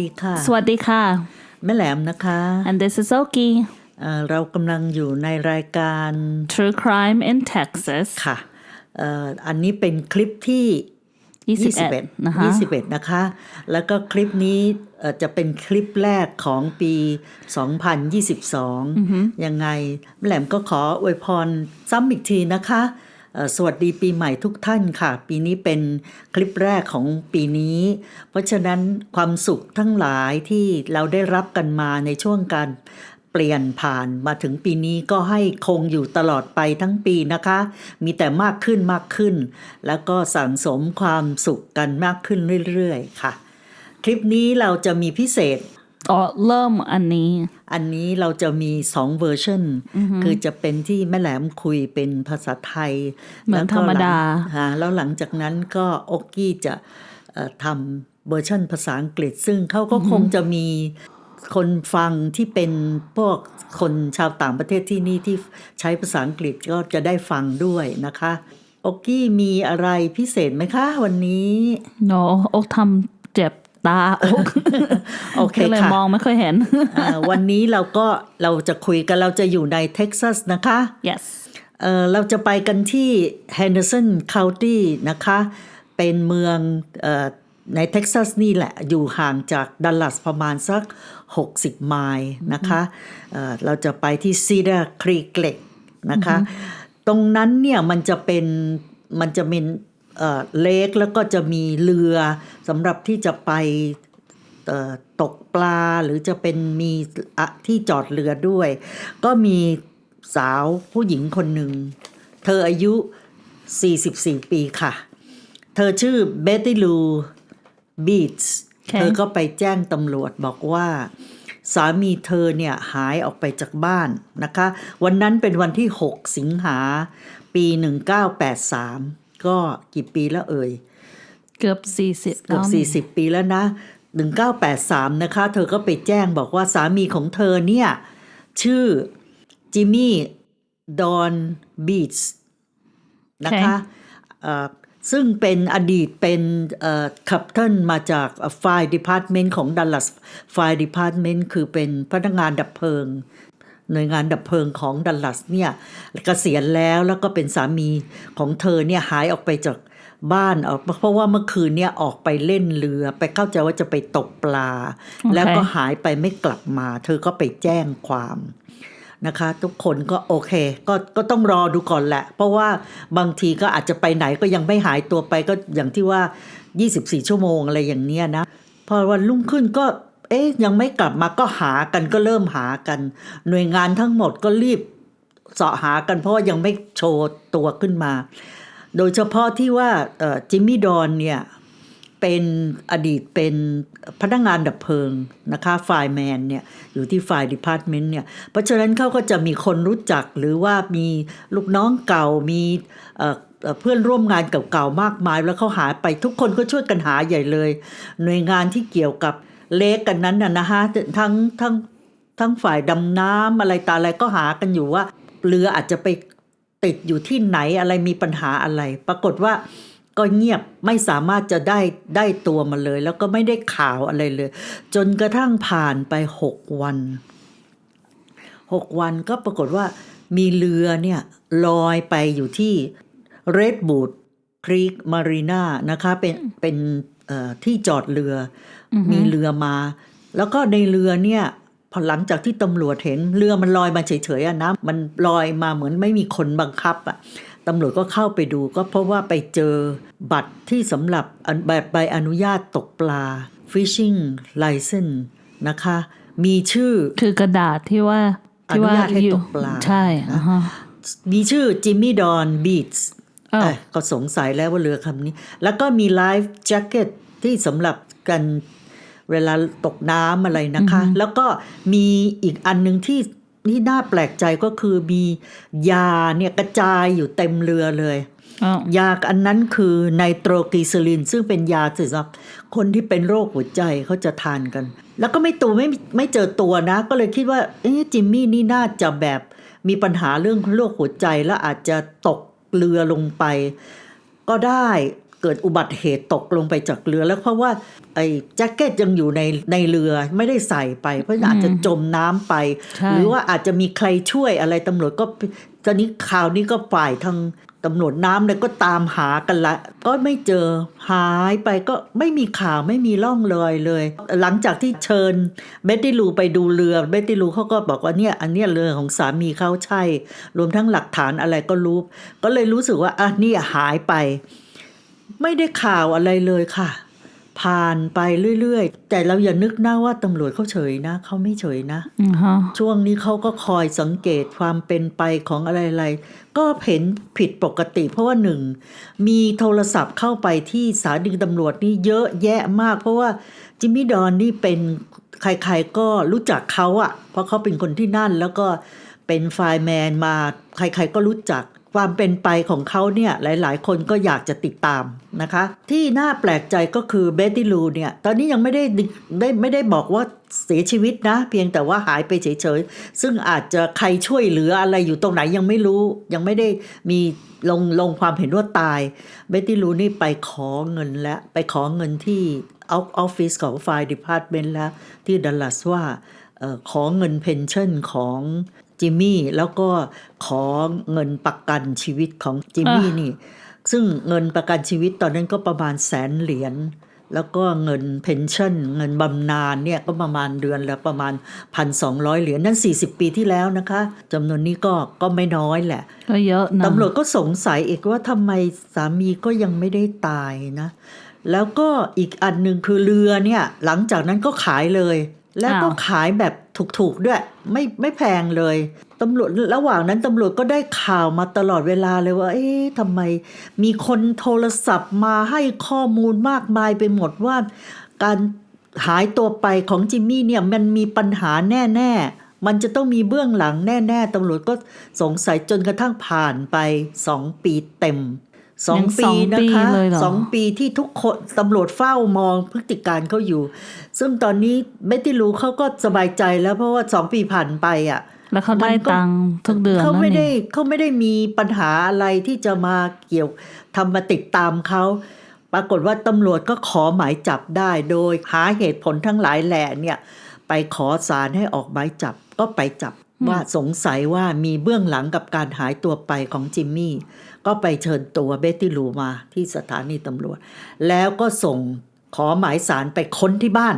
ดีค่ะ สวัสดีค่ะ แม่แหลมนะคะ and this is Oki เอ่อเรากำลังอยู่ในรายการ True Crime in Texas ค่ะเอ่ออันนี้เป็นคลิปที่ 21นะคะ21 นะคะ แล้วก็คลิปนี้เอ่อจะเป็นคลิปแรกของปี 2022 ยังไงแม่แหลมก็ขออวยพรซ้ำอีกทีนะคะเอ่อ สวัสดีปีใหม่ทุกท่านค่ะ ปีนี้เป็นคลิปแรกของปีนี้ เพราะฉะนั้นความสุขทั้งหลายที่เราได้รับกันมาในช่วงการเปลี่ยนผ่านมาถึงปีนี้ก็ให้คงอยู่ตลอดไปทั้งปีนะคะ มีแต่มากขึ้นมากขึ้น แล้วก็สั่งสมความสุขกันมากขึ้นเรื่อยๆ ค่ะ คลิปนี้เราจะมีพิเศษ อ๋อเริ่มอันนี้ อันนี้เราจะมีสองเวอร์ชันคือจะเป็นที่แม่แหลมคุยเป็นภาษาไทยเหมือนแล้วก็ธรรมดาหลังฮะแล้วหลังจากนั้นก็โอกกี้จะเอ่อทำเวอร์ชันภาษาอังกฤษ ซึ่งเขาก็คงจะมีคนฟังที่เป็นพวกคนชาวต่างประเทศที่นี่ที่ใช้ภาษาอังกฤษก็จะได้ฟังด้วยนะคะโอกกี้มีอะไรพิเศษไหมคะวันนี้ no โอกทำเจ็บ ตาอกโอเคก็เลยค่ะมองไม่ค่อยเห็นอ่าวันนี้เราก็เราจะคุยกันเราจะอยู่ในเท็กซัสนะคะ yes เอ่อเราจะไปกันที่ Henderson County นะคะ เป็นเมืองเออในเท็กซัสนี่แหละ อยู่ห่างจากดัลลัสประมาณสัก 60 ไมล์นะคะเอ่อเราจะไปที่ Cedar Creek Lake นะคะ ตรงนั้นเนี่ยมันจะเป็นมันจะเป็น เอ่อเลกแล้วก็จะมีเรือสำหรับที่จะไปเอ่อตกปลาหรือจะเป็นมีอะที่จอดเรือด้วย ก็มีสาวผู้หญิงคนหนึ่ง เธออายุ 44 ปีค่ะ เธอชื่อเบตตี้ลูบีทส์โอเคเธอก็ไปแจ้งตำรวจบอกว่าสามีเธอเนี่ยหายออกไปจากบ้านนะคะ วันนั้นเป็นวันที่ 6 สิงหาปี 1983 ก็กี่ปีแล้วเอ่ย เกือบสี่สิบเกือบสี่สิบ40ปีแล้วนะ1983นะคะ เธอก็ไปแจ้งบอกว่าสามีของเธอเนี่ย ชื่อจิมมี่ดอนบีชนะคะเอ่อซึ่งเป็นอดีตเป็นคัปเทนมาจากไฟดีพาร์ตเมนต์ของดัลลัสไฟดีพาร์ตเมนต์คือเป็นพนักงานดับเพลิง หน่วยงานดับเพลิงของดัลลัสเนี่ยเกษียณแล้วแล้วก็เป็นสามีของเธอเนี่ยหายออกไปจากบ้านออกเพราะว่าเมื่อคืนเนี่ยออกไปเล่นเรือ ไปเข้าใจว่าจะไปตกปลาแล้วก็หายไปไม่กลับมา เธอก็ไปแจ้งความนะคะ ทุกคนก็โอเคก็ก็ต้องรอดูก่อนแหละ เพราะว่าบางทีก็อาจจะไปไหนก็ยังไม่หายตัวไปก็อย่างที่ว่า 24 ชั่วโมงอะไรอย่างเนี้ยนะพอวันรุ่งขึ้นก็ เอ๊ะยังไม่กลับมาก็หากันก็เริ่มหากัน หน่วยงานทั้งหมดก็รีบเสาะหากันเพราะว่ายังไม่โชว์ตัวขึ้นมา โดยเฉพาะที่ว่าจิมมี่ดอนเนี่ยเป็นอดีตเป็นพนักงานดับเพลิงนะคะไฟแมนเนี่ยอยู่ที่ไฟดีพาร์ตเมนต์เนี่ยเพราะฉะนั้นเขาก็จะมีคนรู้จักหรือว่ามีลูกน้องเก่ามีเพื่อนร่วมงานเก่าๆมากมาย แล้วเขาหาไปทุกคนก็ช่วยกันหาใหญ่เลย หน่วยงานที่เกี่ยวกับ เลกกันนั้นนะนะฮะทั้งทั้งทั้งฝ่ายดำน้ำอะไรตาอะไรก็หากันอยู่ว่า เรืออาจจะไปติดอยู่ที่ไหนอะไรมีปัญหาอะไร ปรากฏว่าก็เงียบไม่สามารถจะได้ได้ตัวมาเลย แล้วก็ไม่ได้ข่าวอะไรเลย จนกระทั่งผ่านไปหกวันหกวันก็ปรากฏว่ามีเรือเนี่ยลอยไปอยู่ที่ Redwood Creek Marina นะคะเป็นเป็นที่จอดเรือ มีเรือมา แล้วก็ในเรือเนี่ยพอหลังจากที่ตำรวจเห็นเรือมันลอยมาเฉยๆอะนะมันลอยมาเหมือนไม่มีคนบังคับอะตำรวจก็เข้าไปดูก็เพราะว่าไปเจอบัตรที่สำหรับอันแบบใบอนุญาตตกปลา fishing license นะคะ มีชื่อคือกระดาษที่ว่าที่ว่าอนุญาตให้อยู่ตกปลาใช่อ่าฮะมีชื่อจิมมี่ดอนบีทส์อ้าวก็สงสัยแล้วว่าเรือคำนี้ แล้วก็มีไลฟ์แจ็คเก็ตที่สำหรับกัน เวลาตกน้ำอะไรนะคะ แล้วก็มีอีกอันหนึ่งที่ที่น่าแปลกใจก็คือมียาเนี่ยกระจายอยู่เต็มเรือเลยอ้าวยาอันนั้นคือไนโตรกลีเซอริน ซึ่งเป็นยาสำหรับคนที่เป็นโรคหัวใจเขาจะทานกัน แล้วก็ไม่ตัวไม่ไม่เจอตัวนะ ก็เลยคิดว่าเอ๊ะจิมมี่นี่น่าจะแบบมีปัญหาเรื่องโรคหัวใจแล้วอาจจะตกเรือลงไป ก็ได้เกิดอุบัติเหตุตกลงไปจากเรือ แล้วเพราะว่าไอ้แจ็คเก็ตยังอยู่ในในเรือไม่ได้ใส่ไป เพราะอาจจะจมน้ำไปใช่หรือว่าอาจจะมีใครช่วยอะไรตำรวจก็ตอนนี้ข่าวนี้ก็ฝ่ายทางตำรวจน้ำเลยก็ตามหากันละ ก็ไม่เจอหายไปก็ไม่มีข่าวไม่มีร่องรอยเลย หลังจากที่เชิญเบตตี้ลูไปดูเรือเบตตี้ลูเขาก็บอกว่าเนี่ยอันเนี้ยเรือของสามีเขาใช่ รวมทั้งหลักฐานอะไรก็รู้ ก็เลยรู้สึกว่าอะนี่หายไป ไม่ได้ข่าวอะไรเลยค่ะ ผ่านไปเรื่อยๆ แต่เราอย่านึกนะว่าตำรวจเขาเฉยนะเขาไม่เฉยนะอือฮะช่วงนี้เขาก็คอยสังเกตความเป็นไปของอะไรๆ ก็เห็นผิดปกติ เพราะว่าหนึ่ง มีโทรศัพท์เข้าไปที่สถานีตำรวจนี่เยอะแยะมาก เพราะว่าจิมมี่ดอนนี่เป็นใครๆก็รู้จักเขาอะเพราะเขาเป็นคนที่นั่นแล้วก็เป็นไฟร์แมนมาใครๆก็รู้จัก ความเป็นไปของเขาเนี่ยหลายๆ คนก็อยากจะติดตามนะคะ ที่น่าแปลกใจก็คือเบตตี้ลูเนี่ยตอนนี้ยังไม่ได้ได้ไม่ได้บอกว่าเสียชีวิตนะ เพียงแต่ว่าหายไปเฉยๆ ซึ่งอาจจะใครช่วยเหลืออะไรอยู่ตรงไหนยังไม่รู้ ยังไม่ได้มีลงลงความเห็นว่าตาย เบตตี้ลูนี่ไปขอเงินแล้วไปขอเงินที่ออฟฟิศของไฟดีพาร์ตเมนต์แล้วที่ดัลลัสว่าขอเงินเพนชั่นของ จิมมี่แล้วก็ขอเงินประกันชีวิตของจิมมี่นี่ ซึ่งเงินประกันชีวิตตอนนั้นก็ประมาณแสนเหรียญแล้วก็เงินเพนชั่น เงินบำนาญเนี่ยก็ประมาณเดือนละประมาณ 1,200 เหรียญนั่น 40 ปีที่แล้วนะคะจำนวนนี้ก็ก็ไม่น้อยแหละก็เยอะนะตำรวจก็สงสัยอีกว่าทำไมสามีก็ยังไม่ได้ตายนะ แล้วก็อีกอันหนึ่งคือเรือเนี่ย หลังจากนั้นก็ขายเลย แล้วก็อ้าวขายแบบถูกๆด้วยไม่ไม่แพงเลยตำรวจระหว่างนั้นตำรวจก็ได้ข่าวมาตลอดเวลาเลยว่า เอ๊ะทำไมมีคนโทรศัพท์มาให้ข้อมูลมากมายไปหมดว่า การหายตัวไปของจิมมี่เนี่ยมันมีปัญหาแน่ๆ มันจะต้องมีเบื้องหลังแน่ๆตำรวจก็สงสัยจนกระทั่งผ่านไปสองปีเต็ม สองยังปีสองนะปีคะเลยเหรอสองปีที่ทุกคนตำรวจเฝ้ามองพฤติการเขาอยู่ ซึ่งตอนนี้เบตตี้รู้เขาก็สบายใจแล้วเพราะว่าสองปีผ่านไปอะ แล้วเขาได้มันก็ตังค์ทุกเดือนเขานั่นไม่เอได้งเขาไม่ได้มีปัญหาอะไรที่จะมาเกี่ยวทำมาติดตามเขาปรากฏว่าตำรวจก็ขอหมายจับได้โดยหาเหตุผลทั้งหลายแหล่เนี่ย ไปขอศาลให้ออกหมายจับก็ไปจับ ว่าสงสัยว่ามีเบื้องหลังกับการหายตัวไปของจิมมี่ ก็ไปเชิญตัวเบตตี้ลูมาที่สถานีตำรวจ แล้วก็ส่งขอหมายสารไปค้นที่บ้าน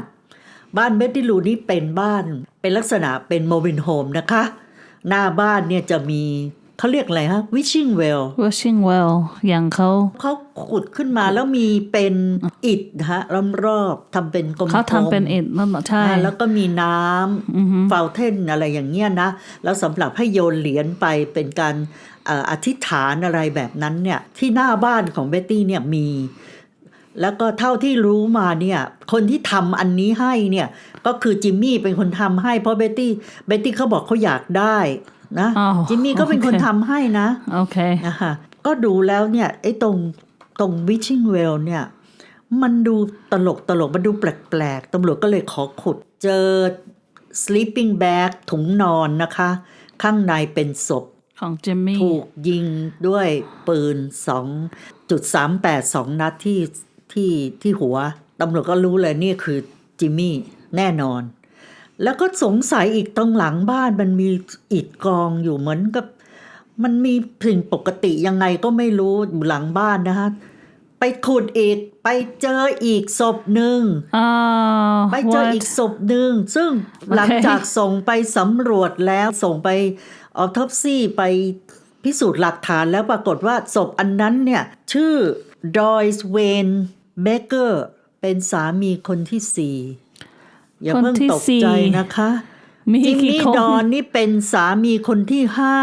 บ้านเบตตี้ลูนี้เป็นบ้าน เป็นลักษณะเป็นโมบินโฮมนะคะ หน้าบ้านเนี่ยจะมี เขาเรียกอะไรฮะวิชิงเวล wishing well อย่างเขาเขาขุดขึ้นมาแล้วมีเป็นอิฐนะฮะรอบๆทำเป็นกลมๆเขาทำเป็นเอ็ดนั่นเหรอใช่อ่าแล้วก็มีน้ำฟาวเทนอะไรอย่างเงี้ยนะ แล้วสำหรับให้โยนเหรียญไปเป็นการเอ่ออธิษฐานอะไรแบบนั้นเนี่ยที่หน้าบ้านของเบตตี้เนี่ยมีแล้วก็เท่าที่รู้มาเนี่ย คนที่ทำอันนี้ให้เนี่ย ก็คือจิมมี่เป็นคนทำให้เพราะเบตตี้เบตตี้เขาบอกเขาอยากได้ นะอ้าวจิมมี่ก็เป็นคนโอเคทำให้นะโอเคนะคะก็ดูแล้วเนี่ยไอ้ตรงตรงวิชิงเวลเนี่ยมันดูตลกตลกมันดูแปลกๆตำรวจก็เลยขอขุดเจอ sleeping bag ถุงนอนนะคะ ข้างในเป็นศพของเจมมี่ถูกยิงด้วยปืนสองจุดสามแปดสองนัดที่ที่ที่หัวตำรวจก็รู้เลยนี่คือจิมมี่แน่นอน แล้วก็สงสัยอีกตรงหลังบ้านมันมีอิฐกองอยู่เหมือนกับ มันมีสิ่งปกติยังไงก็ไม่รู้อยู่หลังบ้านนะคะไปขุดอีกไปเจออีกศพหนึ่งอ่าไปเจอ what? อีกศพหนึ่ง ซึ่งหลังจากส่งไปสำรวจแล้วส่งไปออท p ซีไปพิสูจน์หลักฐานแล้วปรากฏว่าศพอันนั้นเนี่ย ชื่อดอยส์เวนเบเกอร์เป็นสามีคนที่สี่ อย่าคนเพิ่งที่ตกสี่ใจนะคะมีจิมกี่มี่คนดอนนี่เป็นสามีคนที่ห้า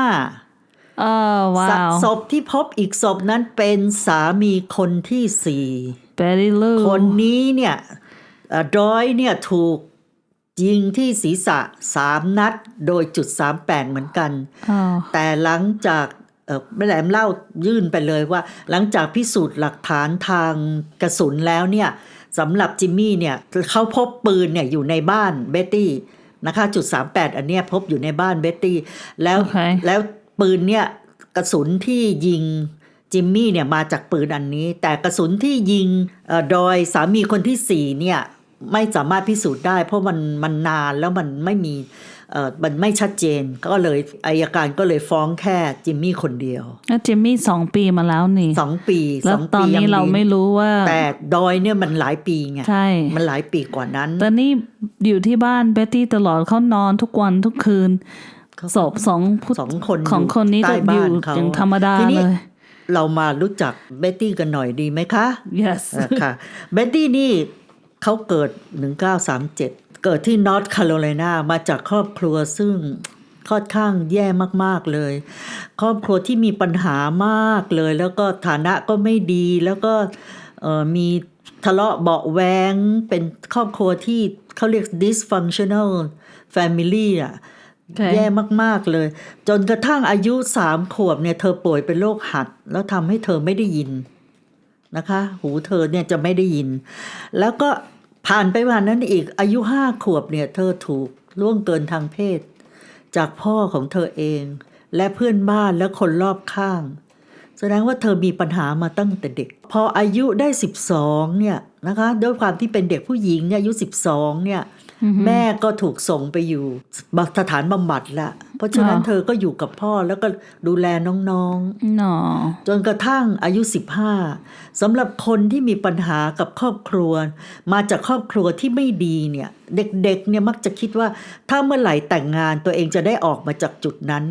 เออว้าศวศพที่พบอีกศพนั้นเป็นสามีคนที่สี่ very low คนนี้เนี่ยเอ่อดอยเนี่ยถูกยิงที่ศีรษะสามนัดโดยจุดสามแปดเหมือนกันอ๋อแต่หลังจากเออแม่แหลมเล่ายื่นไปเลยว่า หลังจากพิสูจน์หลักฐานทางกระสุนแล้วเนี่ย สำหรับจิมมี่เนี่ยเขาพบปืนเนี่ยอยู่ในบ้านเบตตี้นะคะจุด38อันเนี้ยพบอยู่ในบ้านเบตตี้แล้วโอเคแล้วปืนเนี่ยกระสุนที่ยิงจิมมี่เนี่ยมาจากปืนอันนี้ แต่กระสุนที่ยิงเอ่อโดยสามีคนที่สี่เนี่ยไม่สามารถพิสูจน์ได้ เพราะมันมันนานแล้วมันไม่มีเอ่อ มันไม่ชัดเจนก็เลยอายการก็เลยฟ้องแค่จิมมี่คนเดียวแล้วจิมมี่สองปีมาแล้วนี่สองปีแล้สวองตอปีนยันี้งเราดีไม่รู้ว่า แต่ดอยเนี่ยมันหลายปีไงใช่มันหลายปีกว่านั้น ตอนนี้อยู่ที่บ้านเบตตี้ตลอดเขานอนทุกวันทุกคืนศพสองผู้สองคนของยู่คนนี้ใต้ก็อยู่บ้านเขาอย่างธรรมดาทีนี้เลยเรามารู้จักเบ็ตตี้กันหน่อยดีไหมคะ yes เออค่ะ เบ็ตตี้นี่เขาเกิด 1937 เกิดที่นอร์ทแคโรไลนามาจากครอบครัวซึ่งค่อนข้างแย่มาก ๆ เลย ครอบครัวที่มีปัญหามากเลย แล้วก็ฐานะก็ไม่ดีแล้วก็เอ่อมีทะเลาะเบาะแวงเป็นครอบครัวที่เขาเรียก dysfunctional family อะโอเคแย่มาก ๆ เลย จนกระทั่งอายุสามขวบเนี่ย เธอป่วยเป็นโรคหัด แล้วทำให้เธอไม่ได้ยินนะคะ หูเธอเนี่ยจะไม่ได้ยิน แล้วก็ ผ่านไปวันนั้นอีกอายุห้าขวบเนี่ยเธอถูกล่วงเกินทางเพศ จากพ่อของเธอเอง และเพื่อนบ้านและคนรอบข้าง แสดงว่าเธอมีปัญหามาตั้งแต่เด็ก พออายุได้ 12เนี่ยนะคะด้วยความที่เป็นเด็กผู้หญิงเนี่ยอายุ 12เนี่ยแม่ก็ถูกส่งไปอยู่สถานบำบัดละ เพราะฉะนั้นอ๋อเธอก็อยู่กับพ่อแล้วก็ดูแลน้องหนอๆจนกระทั่งอายุ 15สำหรับคนที่มีปัญหากับครอบครัว มาจากครอบครัวที่ไม่ดีเนี่ย เด็กๆเนี่ยมักจะคิดว่า ถ้าเมื่อไหร่แต่งงานตัวเองจะได้ออกมาจากจุดนั้น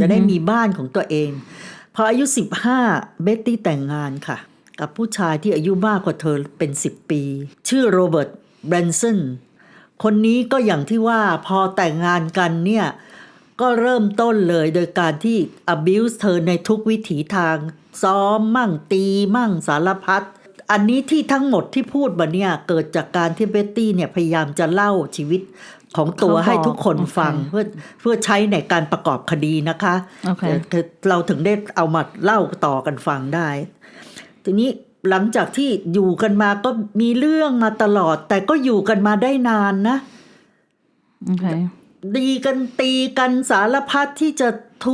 จะได้มีบ้านของตัวเอง พออายุ 15 เบ็ตตี้แต่งงานค่ะ กับผู้ชายที่อายุมากกว่าเธอเป็น 10 ปี ชื่อโรเบิร์ตแบรนสันคนนี้ก็อย่างที่ว่าพอแต่งงานกันเนี่ย ก็เริ่มต้นเลยโดยการที่ abuse เธอในทุกวิถีทาง ซ้อมมั่งตีมั่งสารพัดอันนี้ที่ทั้งหมดที่พูดมาเนี่ยเกิดจากการที่เบตตี้เนี่ยพยายามจะเล่าชีวิตของตัวเขาบอกให้ทุกคนโอเคฟังเพื่อเพื่อใช้ในการประกอบคดีนะคะโอเคเอ่อเราถึงได้เอามาเล่าต่อกันฟังได้ ทีนี้หลังจากที่อยู่กันมาก็มีเรื่องมาตลอด แต่ก็อยู่กันมาได้นานนะโอเค ดีกันตีกันสารพัดที่จะทุ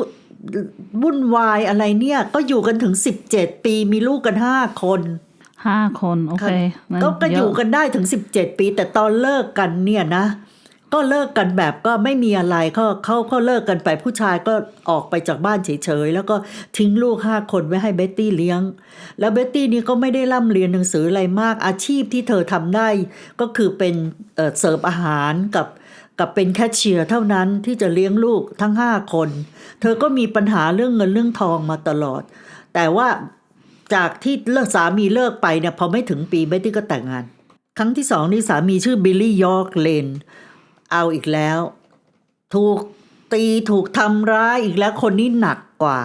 วุ่นวายอะไรเนี่ย ก็อยู่กันถึงสิบเจ็ดปีมีลูกกันห้าคนห้าคนโอเคงั้นก็ก็เะอยู่กันได้ถึงสิบเจ็ดปี แต่ตอนเลิกกันเนี่ยนะ ก็เลิกกันแบบก็ไม่มีอะไรเขาเขาเขาเลิกกันไปผู้ชายก็ออกไปจากบ้านเฉยๆ แล้วก็ทิ้งลูกห้าคนไว้ให้เบ็ตตี้เลี้ยง แล้วเบ็ตตี้นี่ก็ไม่ได้ร่ำเรียนหนังสืออะไรมากอาชีพที่เธอทำได้ ก็คือเป็นเอ่อเสิร์ฟอาหารกับ กับเป็นแคชเชียร์เท่านั้นที่จะเลี้ยงลูกทั้งห้าคน เธอก็มีปัญหาเรื่องเงินเรื่องทองมาตลอด แต่ว่าจากที่เลิกสามีเลิกไปเนี่ยพอไม่ถึงปีเบ็ตตี้ก็แต่งงาน ครั้งที่สองนี่สามีชื่อบิลลี่ยอร์กเลนเอาอีกแล้ว ถูกตีถูกทำร้ายอีกแล้วคนนี้หนักกว่า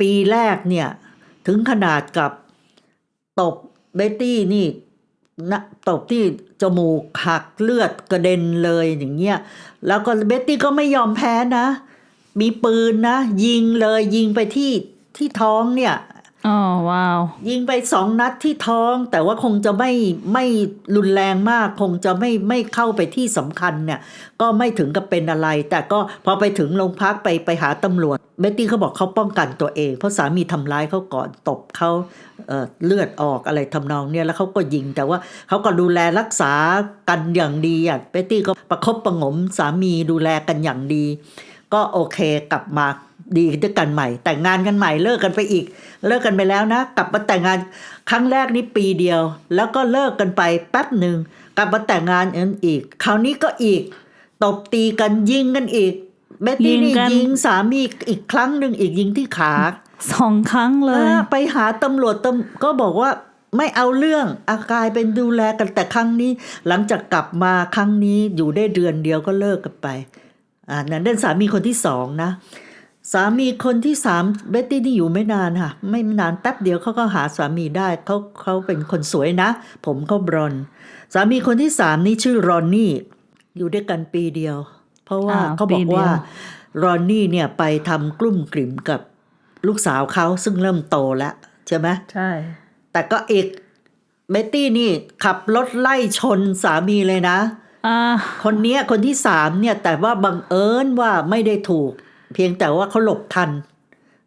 ปีแรกเนี่ย ถึงขนาดกับตบเบตตี้นี่ นะตบที่จมูกหักเลือดกระเด็นเลยอย่างเงี้ยแล้วก็เบตตี้ก็ไม่ยอมแพ้นะ มีปืนนะ ยิงเลยยิงไปที่ที่ท้องเนี่ย อ๋อว้าว ยิงไปสองนัดที่ท้อง แต่ว่าคงจะไม่ไม่รุนแรงมาก คงจะไม่ไม่เข้าไปที่สำคัญเนี่ย ก็ไม่ถึงกับเป็นอะไร แต่ก็พอไปถึงโรงพักไปไปหาตำรวจเบตตี้เขาบอกเขาป้องกันตัวเอง เพราะสามีทำร้ายเขาก่อนตบเขาเเลือดออกอะไรทำนองเนี่ยแล้วเขาก็ยิงแต่ว่าเขาก็ดูแลรักษากันอย่างดีอะเบตตี้ก็ประคบประงมสามีดูแลกันอย่างดี ก็โอเคกลับมา ดีด้วยกันใหม่ แต่งงานกันใหม่เลิกกันไปอีก เลิกกันไปแล้วนะ กลับมาแต่งงานครั้งแรกนี่ปีเดียว แล้วก็เลิกกันไปแป๊บหนึ่งกลับมาแต่งงานกันอีก คราวนี้ก็อีก ตบตีกันยิงกันอีกเบตตี้นี่ยิงกันยิงสามีอีกครั้งหนึ่งอีกยิงที่ขาสองครั้งเลยอ่าไปหาตำรวจตำก็บอกว่าไม่เอาเรื่องอากลายเป็นดูแลกันแต่ครั้งนี้ หลังจากกลับมาครั้งนี้อยู่ได้เดือนเดียวก็เลิกกันไปอ่านั่นเป็นสามีคนที่สองนะ สามีคนที่สามเบตตี้นี่อยู่ไม่นานค่ะ ไม่นานแป๊บเดียวเขาก็หาสามีได้เขาเขาเป็นคนสวยนะ ผมเขาบรอนซ์สามีคนที่สามนี่ชื่อรอนนี่ อยู่ด้วยกันปีเดียว เพราะว่าอ่าเขาบอกปีเดียวว่ารอนนี่เนี่ยไปทำกลุ่มกลิ่มกับลูกสาวเขาซึ่งเริ่มโตแล้วใช่ไหมใช่ แต่ก็เอกเบตตี้นี่ขับรถไล่ชนสามีเลยนะอ่าคนเนี้ยคนที่สามเนี่ยแต่ว่าบังเอิญว่าไม่ได้ถูก เพียงแต่ว่าเขาหลบทัน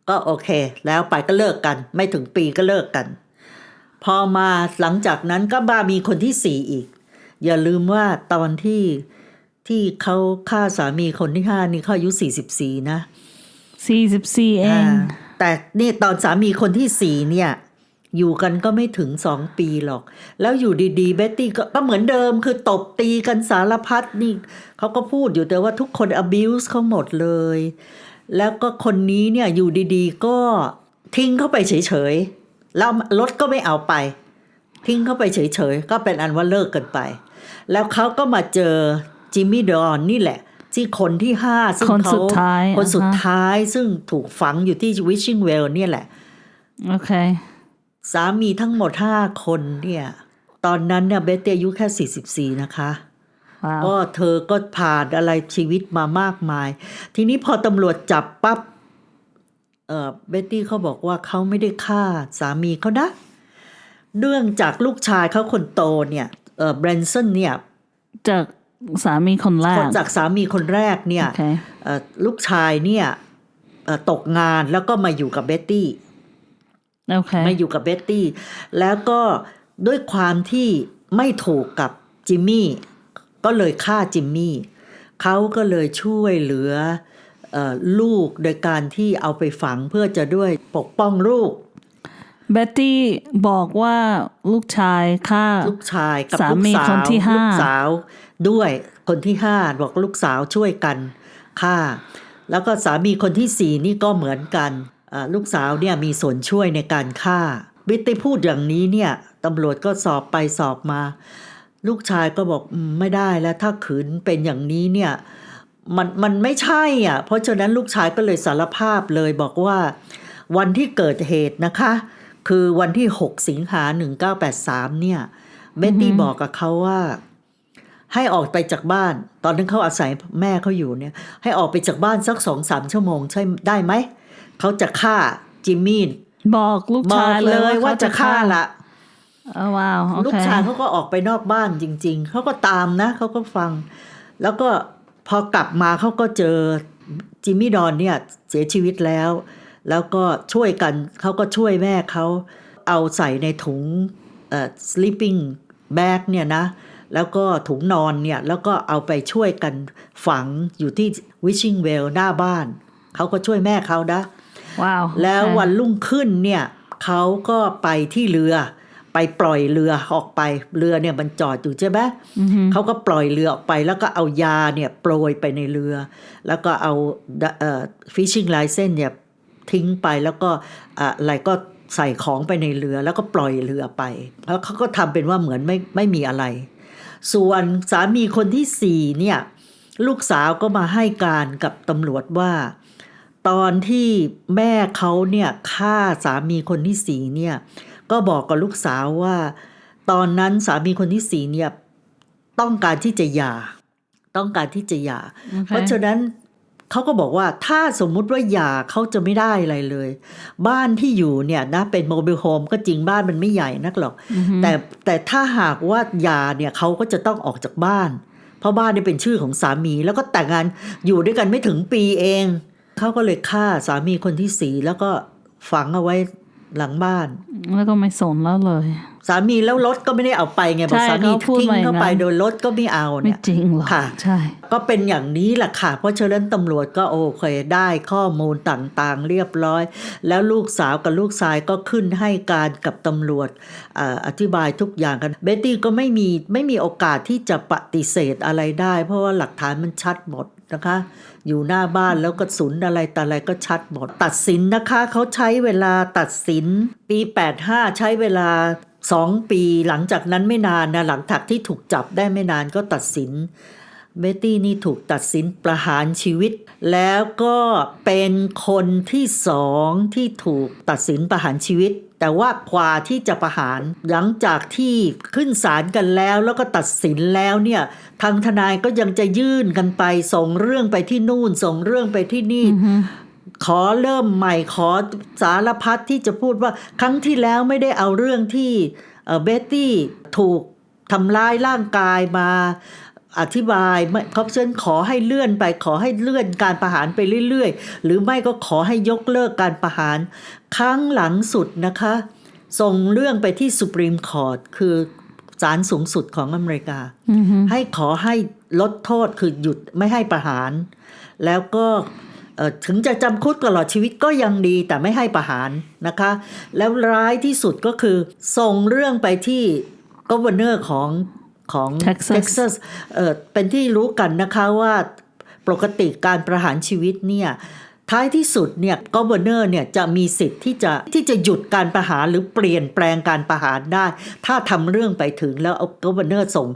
ก็ก็โอเค แล้วไปก็เลิกกัน ไม่ถึงปีก็เลิกกัน พอมาหลังจากนั้นก็บามีคนที่สี่อีก อย่าลืมว่าตอนที่ที่เขาฆ่าสามีคนที่ห้านี่เขาอายุสี่สิบสี่นะสี่สิบสี่เองอ่าแต่นี่ตอนสามีคนที่สี่เนี่ย อยู่กันก็ไม่ถึงสองปีหรอก แล้วอยู่ดีๆเบ็ตตี้ก็ก็เหมือนเดิมคือตบตีกันสารพัดนี่เขาก็พูดอยู่แต่ว่าทุกคน abuse เขาหมดเลย แล้วก็คนนี้เนี่ยอยู่ดีๆก็ทิ้งเข้าไปเฉยๆแล้วรถก็ไม่เอาไป ทิ้งเข้าไปเฉยๆ ก็เป็นอันว่าเลิกกันไป แล้วเขาก็มาเจอจิมมี่ดอนนี่แหละที่คนที่ห้าซึ่งคนเขาสุดท้ายคนสุดอ่าฮะท้ายซึ่งถูกฝังอยู่ที่วิชชิงเวลเนี่ยแหละ โอเค สามีทั้งหมดห้าคนเนี่ย ตอนนั้นเนี่ยเบตตี้อายุแค่44นะคะว้าวก็เธอก็ผ่านอะไรชีวิตมามากมาย ทีนี้พอตำรวจจับปั๊บเออเบตตี้เขาบอกว่าเขาไม่ได้ฆ่าสามีเขานะเนื่องจากลูกชายเขาคนโตเนี่ยเออแบรนสันเนี่ย จากสามีคนแรคกนจากสามีคนแรกเนี่ยโอเคเอ่อลูกชายเนี่ยเอ่อตกงานแล้วก็มาอยู่กับเบ็ตตี้ โอเคมาอยู่กับเบ็ตตี้ แล้วก็ด้วยความที่ไม่ถูกกับจิมมี่ ก็เลยฆ่าจิมมี่เขาก็เลยช่วยเหลือเออลูกโดยการที่เอาไปฝังเพื่อจะด้วยปกป้องลูกเบตตี้บอกว่าลูกชายฆ่าลูกชายกับสาลูกมีสาวคนที่ห้าลูกสาวด้วยคนที่ห้าบอกลูกสาวช่วยกันฆ่า แล้วก็สามีคนที่สี่นี่ก็เหมือนกันอ่า ลูกสาวเนี่ยมีส่วนช่วยในการฆ่า บิตตี้พูดอย่างนี้เนี่ยตำรวจก็สอบไปสอบมา ลูกชายก็บอกไม่ได้แล้วถ้าขืนเป็นอย่างนี้เนี่ยมันมันไม่ใช่อะ เพราะฉะนั้นลูกชายก็เลยสารภาพเลยบอกว่า วันที่เกิดเหตุนะคะ คือวันที่ 6 สิงหา 1983 เนี่ยเบตตี้บอกกับเขาว่า ให้ออกไปจากบ้าน ตอนนั้นเขาอาศัยแม่เขาอยู่เนี่ย ให้ออกไปจากบ้านสักสองสามชั่วโมงใช่ได้ไหม เขาจะฆ่าจิมมี่บอกลูกบอชากยเลยว่าจะฆ่าละอ๋อว้าวโอลูเคกชายเขาก็ออกไปนอกบ้านจริง ๆ เขาก็ตามนะเขาก็ฟัง แล้วก็พอกลับมาเขาก็เจอจิมมี่ดอนเนี่ยเสียชีวิตแล้ว แล้วก็ช่วยกันเขาก็ช่วยแม่เขาเอาใส่ในถุงเอ่อ sleeping bag เนี่ยนะ แล้วก็ถุงนอนเนี่ย แล้วก็เอาไปช่วยกันฝังอยู่ที่ wishing well หน้าบ้าน เขาก็ช่วยแม่เขานะ ว้าวแล้วโอเควันรุ่งขึ้นเนี่ยเขาก็ไปที่เรือ ไปปล่อยเรือออกไปเรือเนี่ยมันจอดอยู่ใช่ไหมอือฮึเขาก็ปล่อยเรือออกไป แล้วก็เอายาเนี่ยโปรยไปในเรือ แล้วก็เอาเอ่อ fishing license เนี่ยทิ้งไปแล้วก็อะอะไรก็ใส่ของไปในเรือแล้วก็ปล่อยเรือไป แล้วเขาก็ทำเป็นว่าเหมือนไม่ไม่มีอะไร ส่วนสามีคนที่สี่เนี่ยลูกสาวก็มาให้การกับตำรวจว่า ตอนที่แม่เขาเนี่ยฆ่าสามีคนที่สี่เนี่ยก็บอกกับลูกสาวว่า ตอนนั้นสามีคนที่สี่เนี่ยต้องการที่จะหย่า ต้องการที่จะหย่าโอเคเพราะฉะนั้นเขาก็บอกว่าถ้าสมมุติว่าหย่าเขาจะไม่ได้อะไรเลย บ้านที่อยู่เนี่ยนะเป็นโมบิลโฮมก็จริงบ้านมันไม่ใหญ่นักหรอกแต่แต่ถ้าหากว่าหย่าเนี่ยเขาก็จะต้องออกจากบ้าน เพราะบ้านนี่เป็นชื่อของสามี แล้วก็แต่งงานอยู่ด้วยกันไม่ถึงปีเอง เขาก็เลยฆ่าสามีคนที่สี่แล้วก็ฝังเอาไว้หลังบ้าน แล้วก็ไม่สนแล้วเลย สามีแล้วรถก็ไม่ได้เอาไปไงบอกใช่สามีเขาพูดทิ้งมาอย่างเข้าไปนั้นโดยรถก็ไม่เอาไม่เนี่ยจริงหรอกค่ะใช่ ก็เป็นอย่างนี้แหละค่ะ เพราะฉะนั้นตำรวจก็โอเคได้ข้อมูลต่างๆ เรียบร้อย แล้วลูกสาวกับลูกชายก็ขึ้นให้การกับตำรวจเอ่ออธิบายทุกอย่างกันเบตตี้ก็ไม่มีไม่มีโอกาสที่จะปฏิเสธอะไรได้ เพราะว่าหลักฐานมันชัดหมด นะคะ อยู่หน้าบ้านแล้วกระสุนอะไรแต่อะไรก็ชัดหมดตัดสินนะคะ เขาใช้เวลาตัดสิน ปี 85 ใช้เวลา2ปีหลังจากนั้นไม่นานนะหลังจากที่ถูกจับได้ไม่นานก็ตัดสินเบตตี้นี่ถูกตัดสินประหารชีวิต แล้วก็เป็นคนที่สองที่ถูกตัดสินประหารชีวิต แต่ว่ากว่าที่จะประหารหลังจากที่ขึ้นศาลกันแล้ว แล้วก็ตัดสินแล้วเนี่ยทางทนายก็ยังจะยื่นกันไป ส่งเรื่องไปที่นู่น ส่งเรื่องไปที่นี่ขอเริ่มใหม่ขอสารพัดที่จะพูดว่าครั้งที่แล้วไม่ได้เอาเรื่องที่เบตตี้ถูกทำร้ายร่างกายมา อธิบายไม่เพราะฉะนั้นขอให้เลื่อนไปขอให้เลื่อนการประหารไปเรื่อยๆ หรือไม่ก็ขอให้ยกเลิกการประหาร ครั้งหลังสุดนะคะ ส่งเรื่องไปที่สุ p รีมคอร์ t คือศาลสูงสุดของอเมริกา ให้ขอให้ลดโทษคือหยุดไม่ให้ประหาร แล้วก็เอ่อถึงจะจำคุกตลอดชีวิตก็ยังดีแต่ไม่ให้ประหารนะคะ แล้วร้ายที่สุดก็คือ ส่งเรื่องไปที่ก o ว e r n o r ของ ของ Texas เท็กซัสเอ่อเป็นที่รู้กันนะคะว่าปกติการประหารชีวิตเนี่ยท้ายที่สุดเนี่ยก o ว e r n o r เนี่ยจะมีสิทธิ์ที่จะที่จะหยุดการประหารหรือเปลี่ยนแปลงการประหารได้ ถ้าทำเรื่องไปถึงแล้วเอาก o ว e r n o r ส่ง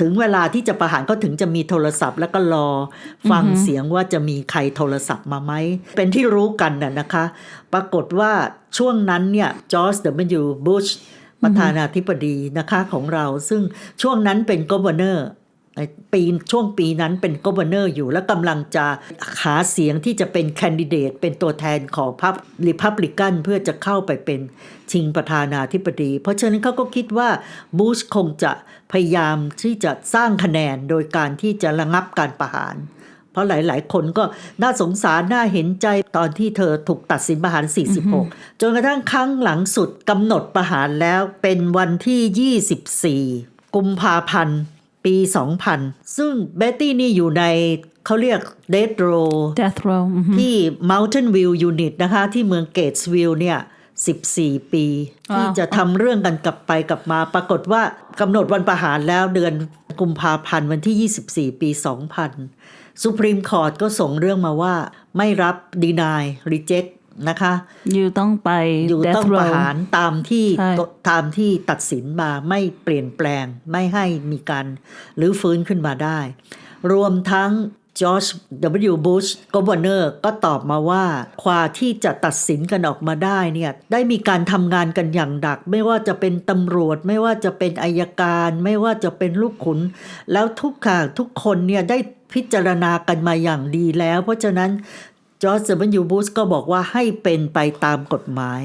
ถึงเวลาที่จะประหารก็ถึงจะมีโทรศัพท์ แล้วก็รอฟังเสียงว่าจะมีใครโทรศัพท์มาไหม เป็นที่รู้กันน่ะนะคะ ปรากฏว่าช่วงนั้นเนี่ยจอร์จเดบิวบุช ประธานาธิบดีนะคะของเรา ซึ่งช่วงนั้นเป็นก o ว e r n o r ปีช่วงปีนั้นเป็นก o ว e r n o r อยู่และกำลังจะหาเสียงที่จะเป็นแคนดิเดต เป็นตัวแทนของพรรคริพับลิกันเพื่อจะเข้าไปเป็นชิงประธานาธิบดี เพราะฉะนั้นเขาก็คิดว่าบูชคงจะพยายามที่จะสร้างคะแนนโดยการที่จะระงับการประหาร เพราะหลาย ๆ คนก็น่าสงสารน่าเห็นใจตอนที่เธอถูกตัดสินประหาร 46 จนกระทั่งครั้งหลังสุดกำหนดประหารแล้วเป็นวันที่ 24 กุมภาพันธ์ ปี 2000 ซึ่งเบตตี้นี่อยู่ในเขาเรียกเด d โร death row อือฮึที่ Mountain View Unit นะคะที่เมืองเกตส์วิลล์เนี่ย14 ปีว้าวที่จะทำเรื่องกันกลับไปกลับมา ปรากฏว่ากำหนดวันประหารแล้วเดือนกุมภาพันธ์วันที่ 24 ปี 2000 สุพรีมคอร์ t ก็ส่งเรื่องมาว่าไม่รับ deny reject นะคะอยู่ต้องไปอยู่ death ต้องประ row หารตามที่ใช่ตามที่ตัดสินมาไม่เปลี่ยนแปลงไม่ให้มีการหรือฟื้นขึ้นมาได้ รวมทั้งจอร์จ W. Bush กบเนอร์ก็ตอบมาว่าควาที่จะตัดสินกันออกมาได้เนี่ยได้มีการทำงานกันอย่างดัก ไม่ว่าจะเป็นตำรวจ ไม่ว่าจะเป็นอายการ ไม่ว่าจะเป็นลูกขุน แล้วทุกข่างทุกคนเนี่ยได้ พิจารณากันมาอย่างดีแล้ว เพราะฉะนั้นจอร์จเซเบนยูบูสก็บอกว่าให้เป็นไปตามกฎหมาย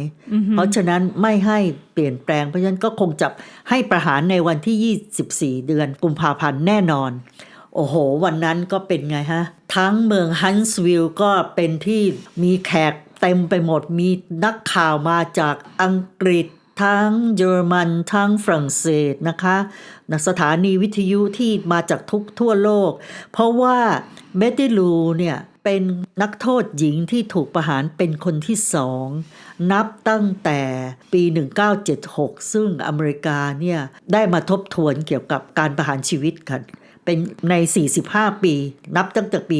เพราะฉะนั้นไม่ให้เปลี่ยนแปลง เพราะฉะนั้นก็คงจะให้ประหารในวันที่ 24 เดือนกุมภาพันธ์แน่นอน โอ้โห วันนั้นก็เป็นไงฮะ ทั้งเมืองฮันส์วิลล์ก็เป็นที่มีแขกเต็มไปหมดมีนักข่าวมาจากอังกฤษ ทั้งเยอรมันทั้งฝรั่งเศสนะคะสถานีวิทยุที่มาจากทุกทั่วโลก เพราะว่าเบตติลูเนี่ยเป็นนักโทษหญิงที่ถูกประหารเป็นคนที่สองนับตั้งแต่ปี 1976 ซึ่งอเมริกาเนี่ยได้มาทบทวนเกี่ยวกับการประหารชีวิตกันเป็นใน 45 ปี นับตั้งแต่ปี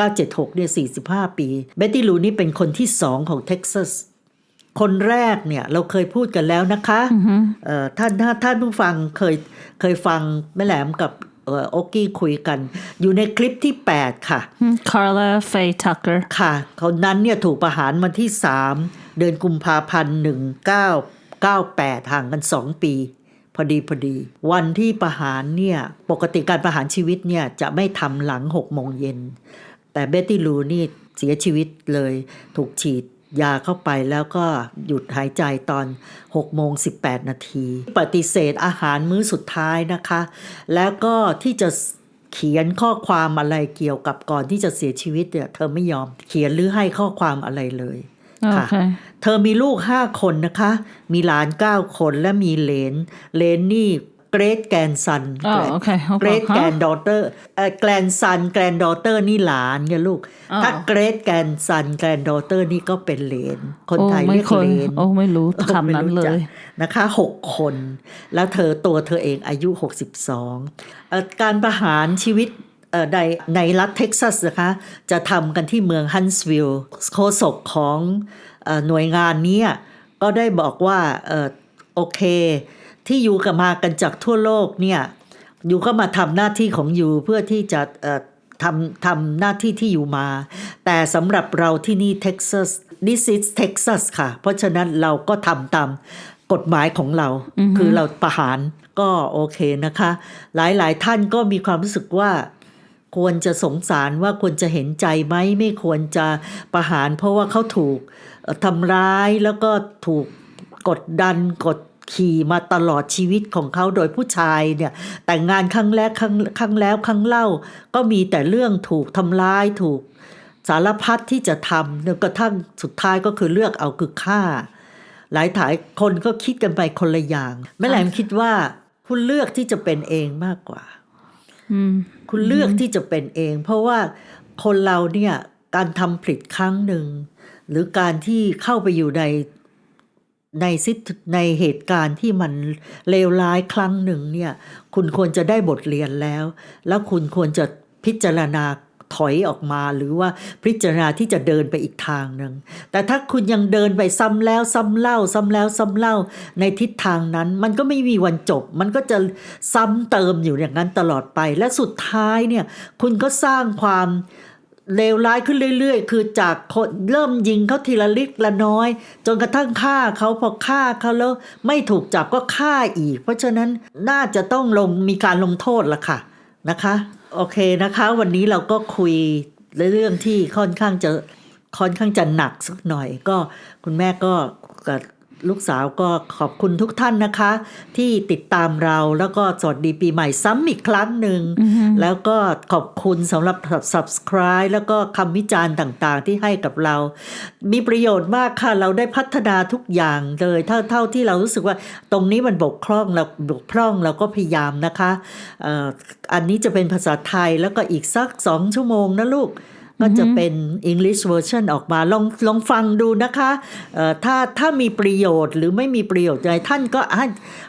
1976 เนี่ย 45 ปี เบตตี้ลูนี่เป็นคนที่สองของเท็กซัส คนแรกเนี่ยเราเคยพูดกันแล้วนะคะเอ่อท่านถ้าท่านผู้ฟังเคยเคยฟังแม่แหลมกับเอ่อโอกี้คุยกัน อยู่ในคลิปที่ 8 ค่ะ Carla Faye Tucker ค่ะคนนั้นเนี่ยถูกประหารวันที่ 3 เดือนกุมภาพันธ์1998 ห่างกัน 2 ปี พอดีพอดี วันที่ประหารเนี่ย ปกติการประหารชีวิตเนี่ยจะไม่ทำหลัง 6 โมงเย็น แต่เบตตี้ลูนี่เสียชีวิตเลยถูกฉีด ยาเข้าไปแล้วก็หยุดหายใจตอน6โมง18 นาที ปฏิเสธอาหารมื้อสุดท้ายนะคะ แล้วก็ที่จะเขียนข้อความอะไรเกี่ยวกับก่อนที่จะเสียชีวิตเนี่ยเธอไม่ยอมเขียนหรือให้ข้อความอะไรเลยค่ะโอเคเธอมีลูกห้าคนนะคะ มีหลานเก้าคนและมีเหลนเหลนนี่ เกร t แกนซันอ๋อโอเคโอเคเกร t แกนดอเตอร์เอ่อแกรนซันแกรนดอเตอร์นี่หลานไงลูกอ๋อถ้าเกร t แกนซันแกรนดอเตอร์นี่ก็เป็นเหลน คนไทยโอ้เรีไม่ยกเคยเหลนโอ้ไม่รู้คำนั้นไม่รู้เลจักยนะคะหกคน แล้วเธอตัวเธอเองอายุ 62เอ่อการประหารชีวิตเอ่อในในรัฐเท็กซัสนะคะ จะทำกันที่เมืองฮันส์วิลล์โฆษกของเอ่อหน่วยงานเนี้ยก็ได้บอกว่าเออโอเค ที่อยู่กับมากันจากทั่วโลกเนี่ยอยู่ก็มาทำหน้าที่ของอยู่เพื่อที่จะเอ่อทำทำหน้าที่ที่อยู่มา แต่สำหรับเราที่นี่เท็กซัส this is Texas ค่ะ เพราะฉะนั้นเราก็ทำตามกฎหมายของเรา คือเราประหารก็โอเคนะคะ หลายๆท่านก็มีความรู้สึกว่า ควรจะสงสารว่าควรจะเห็นใจไหมไม่ควรจะประหาร เพราะว่าเขาถูกเอ่อทำร้ายแล้วก็ถูกกดดันกด ขี่มาตลอดชีวิตของเขาโดยผู้ชายเนี่ยแต่งงานครั้งแรกครั้งครั้งแล้วครั้งเล่า ก็มีแต่เรื่องถูกทำร้ายถูกสารพัดที่จะทำจนกระทั่งสุดท้ายก็คือเลือกเอาคือฆ่า หลายถายคนก็คิดกันไปคนละอย่างแม่แหลมคิดว่าคุณเลือกที่จะเป็นเองมากกว่าคุณเลือกที่จะเป็นเอง เพราะว่าคนเราเนี่ยการทำผิดครั้งหนึ่ง หรือการที่เข้าไปอยู่ใน ในซิทในเหตุการณ์ที่มันเลวร้ายครั้งหนึ่งเนี่ยคุณควรจะได้บทเรียนแล้ว แล้วคุณควรจะพิจารณาถอยออกมาหรือว่าพิจารณาที่จะเดินไปอีกทางหนึ่ง แต่ถ้าคุณยังเดินไปซ้ำแล้วซ้ำเล่า ซ้ำแล้วซ้ำเล่าในทิศทางนั้น มันก็ไม่มีวันจบ มันก็จะซ้ำเติมอยู่อย่างนั้นตลอดไป และสุดท้ายเนี่ยคุณก็สร้างความ เลวร้ายขึ้นเรื่อย ๆ คือจากคนเริ่มยิงเขาทีละลิกละน้อย จนกระทั่งฆ่าเขาพอฆ่าเขาแล้ว ไม่ถูกจับก็ฆ่าอีก เพราะฉะนั้นน่าจะต้องลงมีการลงโทษละค่ะนะคะ โอเคนะคะ วันนี้เราก็คุยเรื่องที่ค่อนข้างจะค่อนข้างจะหนักสักหน่อย ก็คุณแม่ก็ ลูกสาวก็ขอบคุณทุกท่านนะคะ ที่ติดตามเราแล้วก็สวัสดีปีใหม่ซ้ำอีกครั้งหนึ่ง แล้วก็ขอบคุณสำหรับ subscribe แล้วก็คำวิจารณ์ต่างๆ ที่ให้กับเรา มีประโยชน์มากค่ะ เราได้พัฒนาทุกอย่างเลยเท่าเท่าที่เรารู้สึกว่าตรงนี้มันบกพร่องเราบกพร่องเราก็พยายามนะคะเอ่ออันนี้จะเป็นภาษาไทยแล้วก็อีกสักสองชั่วโมงนะลูก ก็จะเป็น English version ออกมาลองลองฟังดูนะคะเอ่อถ้าถ้ามีประโยชน์หรือไม่มีประโยชน์อะไรท่านก็ให้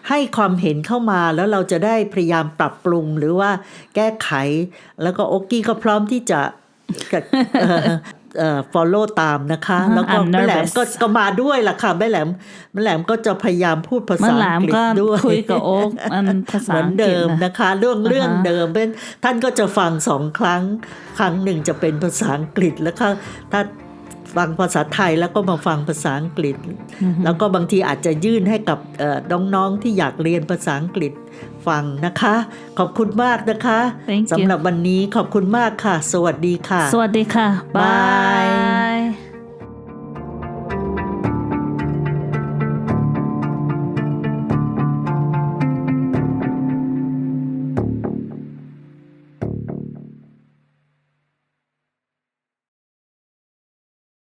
ให้ความเห็นเข้ามาแล้วเราจะได้พยายามปรับปรุงหรือว่าแก้ไข แล้วก็โอกกี้ก็พร้อมที่จะ เอ่อเอ่อ follow ตามนะคะอ่าแล้วก็ I'm แม่แหลม nervous ก็ก็มาด้วยล่ะค่ะแม่แหลมแม่แหลมก็จะพยายามพูดภาเมื่ษาอหลาอัมงกฤษก็ด้วยคุยกับโอ๊กอันภาษาเหมือนอังกฤษเดิมนะนะคะ เรื่องเรื่องอ่าฮะเดิมเป็นท่านก็จะฟังสองครั้ง ครั้งหนึ่งจะเป็นภาษาอังกฤษแล้วก็ถ้า ฟังภาษาไทยแล้วก็มาฟังภาษาอังกฤษ แล้วก็บางทีอาจจะยื่นให้กับเอ่อน้องๆที่อยากเรียนภาษาอังกฤษฟังนะคะ ขอบคุณมากนะคะ Thank you สำหรับวันนี้ขอบคุณมากค่ะ สวัสดีค่ะ สวัสดีค่ะบาย